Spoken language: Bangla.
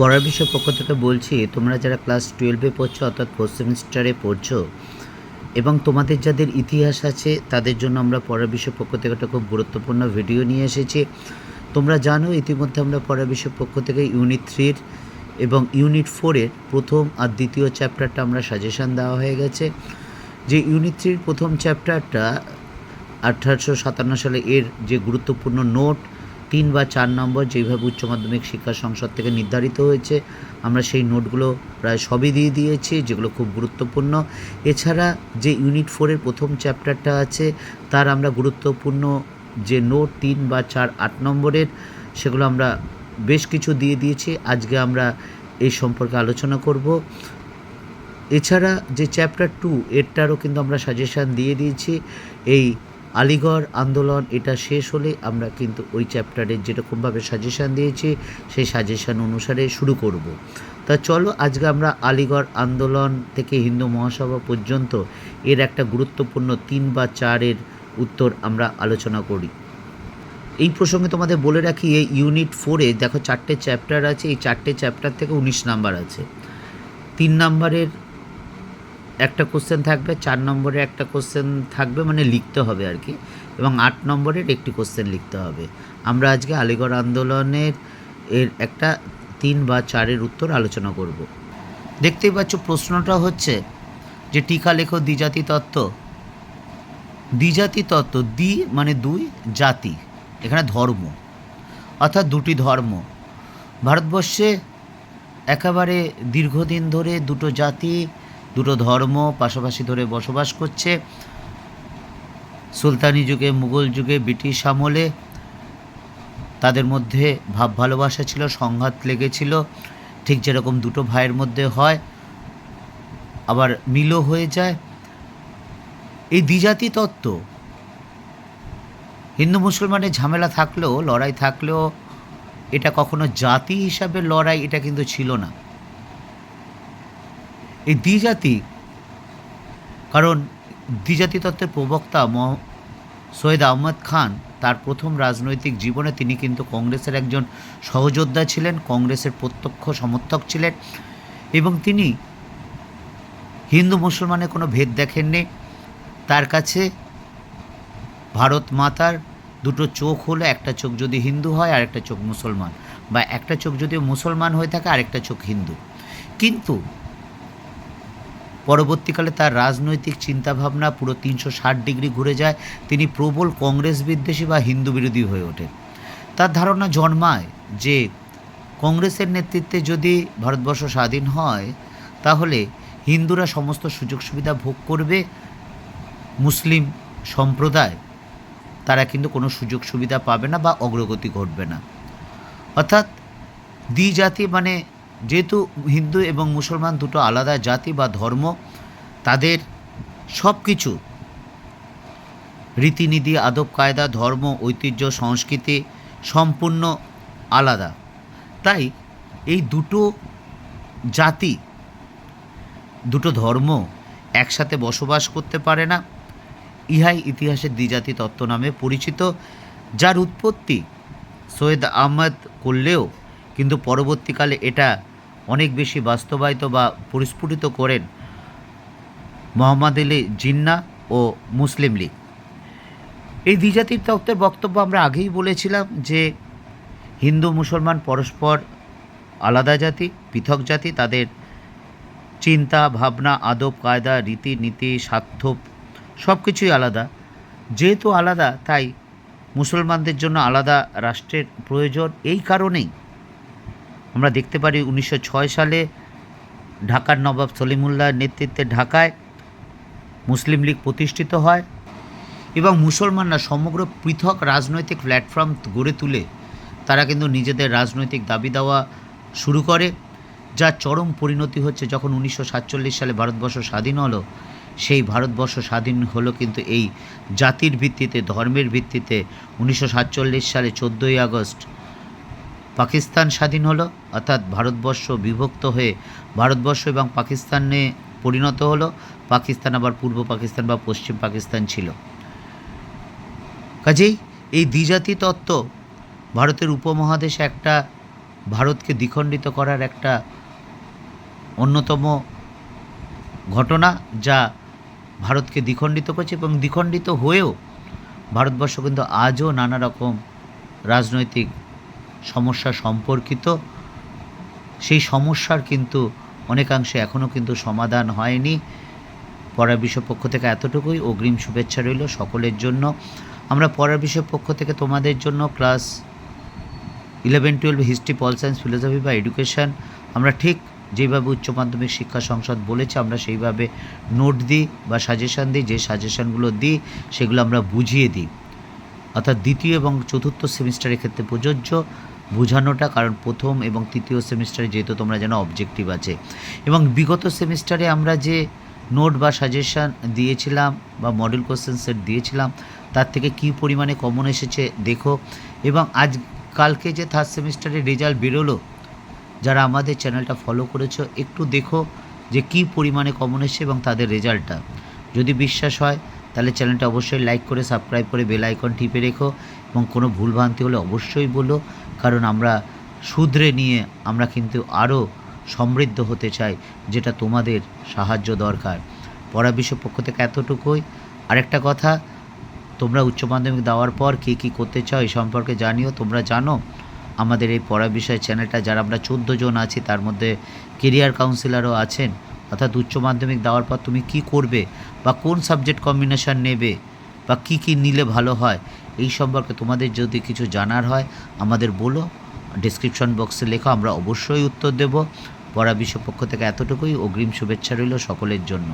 পড়ার বিষয় পক্ষ থেকে বলছি, তোমরা যারা ক্লাস টুয়েলভে পড়ছো অর্থাৎ ফোর্থ সেমিস্টারে পড়ছো, এবং তোমাদের যাদের ইতিহাস আছে, তাদের জন্য আমরা পড়ার বিষয় পক্ষ থেকে একটা খুব গুরুত্বপূর্ণ ভিডিও নিয়ে এসেছি। তোমরা জানো, ইতিমধ্যে আমরা পড়ার বিষয় পক্ষ থেকে ইউনিট থ্রির এবং ইউনিট ফোরের প্রথম আর দ্বিতীয় চ্যাপ্টারটা আমরা সাজেশন দেওয়া হয়ে গেছে। যে ইউনিট থ্রির প্রথম চ্যাপ্টারটা আঠারোশো সাতান্ন সালে এর যে গুরুত্বপূর্ণ নোট তিন বা চার নম্বর যেইভাবে উচ্চ মাধ্যমিক শিক্ষা সংসদ থেকে নির্ধারিত হয়েছে, আমরা সেই নোটগুলো প্রায় সবই দিয়ে দিয়েছি, যেগুলো খুব গুরুত্বপূর্ণ। এছাড়া যে ইউনিট ফোরের প্রথম চ্যাপ্টারটা আছে, তার আমরা গুরুত্বপূর্ণ যে নোট তিন বা চার আট নম্বরের, সেগুলো আমরা বেশ কিছু দিয়ে দিয়েছি। আজকে আমরা এই সম্পর্কে আলোচনা করব। এছাড়া যে চ্যাপ্টার টু, এরটারও কিন্তু আমরা সাজেশান দিয়ে দিয়েছি। এই আলিগড় আন্দোলন, এটা শেষ হলে আমরা কিন্তু ওই চ্যাপ্টারের যেরকমভাবে সাজেশান দিয়েছি, সেই সাজেশান অনুসারে শুরু করব। তা চলো, আজকে আমরা আলিগড় আন্দোলন থেকে হিন্দু মহাসভা পর্যন্ত এর একটা গুরুত্বপূর্ণ তিন বা চারের উত্তর আমরা আলোচনা করি। এই প্রসঙ্গে তোমাদের বলে রাখি, এই ইউনিট ফোরে দেখো চারটে চ্যাপ্টার আছে, এই চারটে চ্যাপ্টার থেকে উনিশ নাম্বার আছে। তিন নাম্বারের একটা কোশ্চেন থাকবে, চার নম্বরে একটা কোশ্চেন থাকবে মানে লিখতে হবে আর কি, এবং আট নম্বরের একটি কোশ্চেন লিখতে হবে। আমরা আজকে আলিগড় আন্দোলনের এর একটা তিন বা চারের উত্তর আলোচনা করব। দেখতেই পাচ্ছ প্রশ্নটা হচ্ছে যে টিকা লেখো দ্বিজাতি তত্ত্ব। দ্বিজাতি তত্ত্ব, দ্বি মানে দুই, জাতি, এখানে ধর্ম, অর্থাৎ দুটি ধর্ম। ভারতবর্ষে একেবারে দীর্ঘদিন ধরে দুটো জাতি দুটো ধর্ম পাশাপাশি ধরে বসবাস করছে। সুলতানি যুগে, মুঘল যুগে, ব্রিটিশ আমলে তাদের মধ্যে ভাব ভালোবাসা ছিল, সংঘাত লেগেছিল। ঠিক যেরকম দুটো ভাইয়ের মধ্যে হয়, আবার মিলও হয়ে যায়। এই দ্বিজাতি তত্ত্ব, হিন্দু মুসলমানের ঝামেলা থাকলেও, লড়াই থাকলেও, এটা কখনো জাতি হিসাবে লড়াই, এটা কিন্তু ছিল না। এই দ্বিজাতি, কারণ দ্বিজাতি তত্ত্বের প্রবক্তা ম সৈয়দ আহমদ খান, তার প্রথম রাজনৈতিক জীবনে তিনি কিন্তু কংগ্রেসের একজন সহযোদ্ধা ছিলেন, কংগ্রেসের প্রত্যক্ষ সমর্থক ছিলেন এবং তিনি হিন্দু মুসলমানের কোনো ভেদ দেখেননি। তার কাছে ভারত মাতার দুটো চোখ হলো, একটা চোখ যদি হিন্দু হয় আর একটা চোখ মুসলমান বা একটা চোখ যদি মুসলমান হয়ে থাকে আরেকটা চোখ হিন্দু। কিন্তু পরবর্তীকালে তার রাজনৈতিক চিন্তাভাবনা পুরো তিনশো ষাট ডিগ্রি ঘুরে যায়, তিনি প্রবল কংগ্রেস বিদ্বেষী বা হিন্দু বিরোধী হয়ে ওঠেন তার ধারণা জন্মায় যে, কংগ্রেসের নেতৃত্বে যদি ভারতবর্ষ স্বাধীন হয়, তাহলে হিন্দুরা সমস্ত সুযোগ সুবিধা ভোগ করবে। মুসলিম সম্প্রদায় তারা কিন্তু কোনো সুযোগ সুবিধা পাবে না বা অগ্রগতি ঘটবে না। অর্থাৎ দ্বিজাতি মানে যেহেতু হিন্দু এবং মুসলমান দুটো আলাদা জাতি বা ধর্ম, তাদের সব কিছু রীতিনীতি, আদব, কায়দা, ধর্ম, ঐতিহ্য, সংস্কৃতি সম্পূর্ণ আলাদা। তাই এই দুটো জাতি, দুটো ধর্ম একসাথে বসবাস করতে পারে না। ইহাই ইতিহাসের দ্বিজাতি তত্ত্ব নামে পরিচিত, যার উৎপত্তি সৈয়দ আহমদ করলেও, কিন্তু পরবর্তীকালে এটা অনেক বেশি বাস্তবায়িত বা পরিস্ফুটিত করেন মোহাম্মদ আলী জিন্না ও মুসলিম লীগ। এই দ্বিজাতির তত্ত্বের বক্তব্য আমরা আগেই বলেছিলাম যে হিন্দু, মুসলমান পরস্পর আলাদা জাতি, পৃথক জাতি, তাদের চিন্তা, ভাবনা, আদব, কায়দা, রীতিনীতি, স্বার্থ সব কিছুই আলাদা। যেহেতু আলাদা, তাই মুসলমানদের জন্য আলাদা রাষ্ট্রের প্রয়োজন। এই কারণেই আমরা দেখতে পারি উনিশশো ছয় সালে ঢাকার নবাব সলিমুল্লাহর নেতৃত্বে ঢাকায় মুসলিম লীগ প্রতিষ্ঠিত হয় এবং মুসলমানরা সমগ্র পৃথক রাজনৈতিক প্ল্যাটফর্ম গড়ে তুলে তারা কিন্তু নিজেদের রাজনৈতিক দাবি দেওয়া শুরু করে যার চরম পরিণতি হচ্ছে যখন উনিশশো সাতচল্লিশ সালে ভারতবর্ষ স্বাধীন হলো। সেই ভারতবর্ষ স্বাধীন হলো কিন্তু এই জাতির ভিত্তিতে, ধর্মের ভিত্তিতে উনিশশো সাতচল্লিশ সালে চোদ্দোই আগস্ট পাকিস্তান স্বাধীন হলো, অর্থাৎ ভারতবর্ষ বিভক্ত হয়ে ভারতবর্ষ এবং পাকিস্তানে পরিণত হলো, পাকিস্তান আবার পূর্ব পাকিস্তান বা পশ্চিম পাকিস্তান ছিল। কাজেই এই দ্বিজাতি তত্ত্ব ভারতের উপমহাদেশে একটা ভারতকে দ্বিখণ্ডিত করার একটা অন্যতম ঘটনা, যা ভারতকে দ্বিখণ্ডিত করছে এবং দ্বিখণ্ডিত হয়েও ভারতবর্ষ কিন্তু আজও নানা রকম রাজনৈতিক সমস্যা সম্পর্কিত। সেই সমস্যার কিন্তু অনেকাংশে এখনও কিন্তু সমাধান হয়নি। পড়ার বিষয় পক্ষ থেকে এতটুকুই। অগ্রিম শুভেচ্ছা রইল সকলের জন্য। আমরা পড়ার বিষয় পক্ষ থেকে তোমাদের জন্য class eleven twelve history pol science philosophy বা এডুকেশন আমরা ঠিক যেভাবে উচ্চ মাধ্যমিক শিক্ষা সংসদ বলেছে, আমরা সেইভাবে নোট দিই বা সাজেশান দিই, যে সাজেশানগুলো দিই, সেগুলো আমরা বুঝিয়ে দিই। অর্থাৎ দ্বিতীয় এবং চতুর্থ সেমিস্টারের ক্ষেত্রে প্রযোজ্য। বোঝানোটা, কারণ প্রথম এবং তৃতীয় সেমিস্টারে যেহেতু তোমরা যেন অবজেক্টিভ আছে। এবং বিগত সেমিস্টারে আমরা যে নোট বা সাজেশান দিয়েছিলাম বা মডেল কোশ্চেন সেট দিয়েছিলাম, তার থেকে কী পরিমাণে কমন এসেছে দেখো। এবং আজ, কালকে যে থার্ড সেমিস্টারের রেজাল্ট বেরোলো, যারা আমাদের চ্যানেলটা ফলো করেছ, একটু দেখো যে কী পরিমাণে কমন এসেছে এবং তাদের রেজাল্টটা যদি বিশ্বাস হয়, তাহলে চ্যানেলটা অবশ্যই লাইক করে সাবস্ক্রাইব করে বেল আইকন টিপে রেখো। এবং কোনো ভুলভ্রান্তি হলে অবশ্যই বলো। কারণ আমরা শুধরে নিয়ে আমরা কিন্তু আরও সমৃদ্ধ হতে চাই, যেটা তোমাদের সাহায্য দরকার। পড়া বিশ্ব পক্ষ থেকে এতটুকুই। আরেকটা কথা, তোমরা উচ্চ মাধ্যমিক দেওয়ার পর কী কী করতে চাও এই সম্পর্কে জানিও, তোমরা জানো। আমাদের এই পড়া বিষয় চ্যানেলটা, যারা আমরা চোদ্দ জন আছি, তার মধ্যে কেরিয়ার কাউন্সিলারও আছেন। অর্থাৎ উচ্চ মাধ্যমিক দেওয়ার পর তুমি কি করবে, বা কোন সাবজেক্ট কম্বিনেশন নেবে, বা কি কি নিলে ভালো হয় এই সম্পর্কে তোমাদের যদি কিছু জানার হয়, আমাদের বলো। ডিসক্রিপশন বক্সে লেখো, আমরা অবশ্যই উত্তর দেব। পড়া বিশ্ব পক্ষ থেকে এতটুকুই। অগ্রিম শুভেচ্ছা রইল সকলের জন্য।